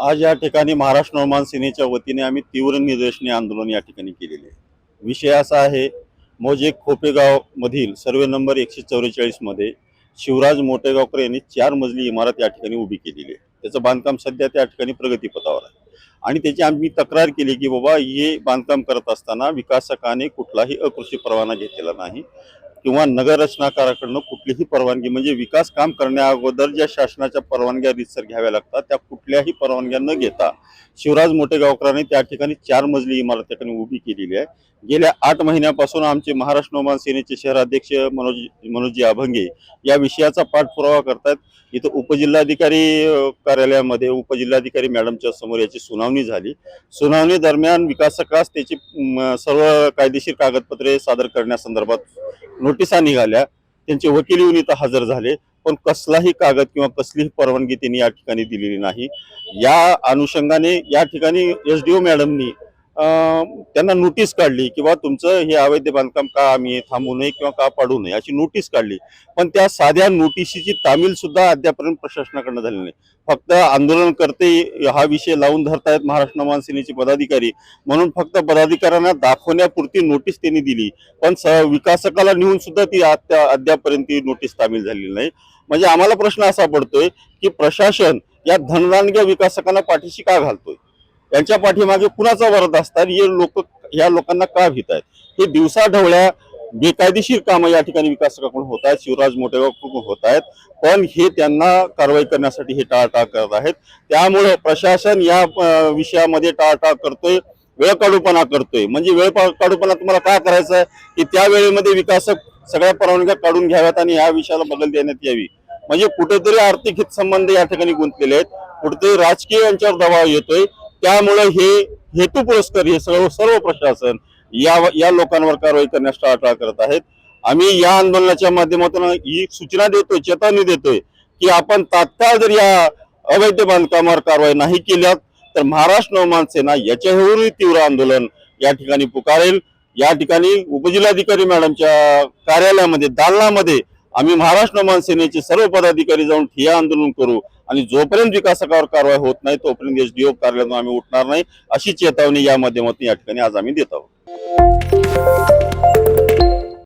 आज या ठिकाणी महाराष्ट्र नवमान सेनेच्या वतीने आम्ही तीव्र निदर्शने आंदोलन या ठिकाणी केलेले आहे. विषय असा आहे मोजे खोपेगावमधील सर्वे नंबर एकशे चौवेचाळीसमध्ये शिवराज मोटेगावकर यांनी चार मजली इमारत या ठिकाणी उभी केलेली आहे. त्याचं बांधकाम सध्या त्या ठिकाणी प्रगतीपथावर आहे. आणि त्याची आम्ही तक्रार केली की बाबा हे बांधकाम करत असताना विकासकाने कुठलाही अकृषी परवाना घेतलेला नाही. किंवा नगररचनाकाराकडनं कुठलीही परवानगी म्हणजे विकास काम करण्या अगोदर ज्या शासनाच्या परवानग्या रितसर घ्याव्या लागतात त्या कुठल्याही परवानग्या न घेता शिवराज मोठेगावकरांनी त्या ठिकाणी चार मजली इमारत त्या ठिकाणी उभी केलेली आहे. गेल्या आठ महिन्यापासून आमचे महाराष्ट्र नवमान सेनेचे शहराध्यक्ष मनोज मनोजी अभंगे या विषयाचा पाठपुरावा करतात इथं उपजिल्हाधिकारी कार्यालयामध्ये उपजिल्हाधिकारी मॅडमच्या समोर याची सुनावणी झाली. सुनावणी दरम्यान विकासकास त्याची सर्व कायदेशीर कागदपत्रे सादर करण्यासंदर्भात नोटिसा निघाल्या. त्यांचे वकील येऊन इथं हजर झाले. पण कसलाही कागद किंवा कसलीही परवानगी त्यांनी या ठिकाणी दिलेली नाही. या अनुषंगाने या ठिकाणी एस डी ओ मॅडमनी त्यांना नोटीस काढली किंवा तुमचं हे अवैध बांधकाम का आम्ही थांबू नये किंवा का पाडू नये अशी नोटीस काढली. पण त्या साध्या नोटीसची तामील सुद्धा अद्यापर्यंत प्रशासनाकडनं झाली नाही. फक्त आंदोलनकर्ते हा विषय लावून धरतायत महाराष्ट्र नवमान सेनेचे पदाधिकारी. म्हणून फक्त पदाधिकाऱ्यांना दाखवण्यापुरती नोटीस त्यांनी दिली. पण स विकासकाला नेऊन सुद्धा ती अद्यापर्यंत ती नोटीस तामील झालेली नाही. म्हणजे आम्हाला प्रश्न असा पडतोय की प्रशासन या धनदानग्या विकासकांना पाठीशी का घालतोय? यांच्या पाठीमागे कुणाचा वरद असतात हे लोक या लोकांना का भीत आहेत हे दिवसाढवळ्या बेकायदेशीर कामं या ठिकाणी विकासकाकडून होत आहेत शिवराज मोठेगावकडून होत आहेत पण हे त्यांना कारवाई करण्यासाठी हे टाळाटाळ करत आहेत. त्यामुळे प्रशासन या विषयामध्ये टाळाटाळ करतोय वेळ काढूपणा करतोय. म्हणजे वेळ काढूपणा तुम्हाला काय करायचं आहे? की त्या वेळेमध्ये विकासक सगळ्या परवानग्या काढून घ्याव्यात आणि या विषयाला बदल देण्यात यावी. म्हणजे कुठेतरी आर्थिक हितसंबंध या ठिकाणी गुंतलेले आहेत. कुठेतरी राजकीय यांच्यावर दबाव येतोय. त्यामुळे हे हेतू पुरस्कर हे सर्व सर्व प्रशासन या या लोकांवर कारवाई करण्यास टाळाटाळ करत आहेत. आम्ही या आंदोलनाच्या माध्यमातून ही सूचना देतोय चेतावणी देतोय की आपण तात्काळ जर या अवैध बांधकामावर कारवाई नाही केल्यात तर महाराष्ट्र नवमान सेना याच्यावरही तीव्र आंदोलन या ठिकाणी पुकारेल. या ठिकाणी उपजिल्हाधिकारी मॅडमच्या कार्यालयामध्ये दालनामध्ये आम्ही महाराष्ट्र नवमान सेनेचे सर्व पदाधिकारी जाऊन ठिय्या आंदोलन करू. आणि जोपर्यंत विकासकावर कारवाई होत नाही तोपर्यंत एसडीओ कार्यालयातून आम्ही उठणार नाही अशी चेतावणी या माध्यमातून या ठिकाणी आज आम्ही देत आहोत.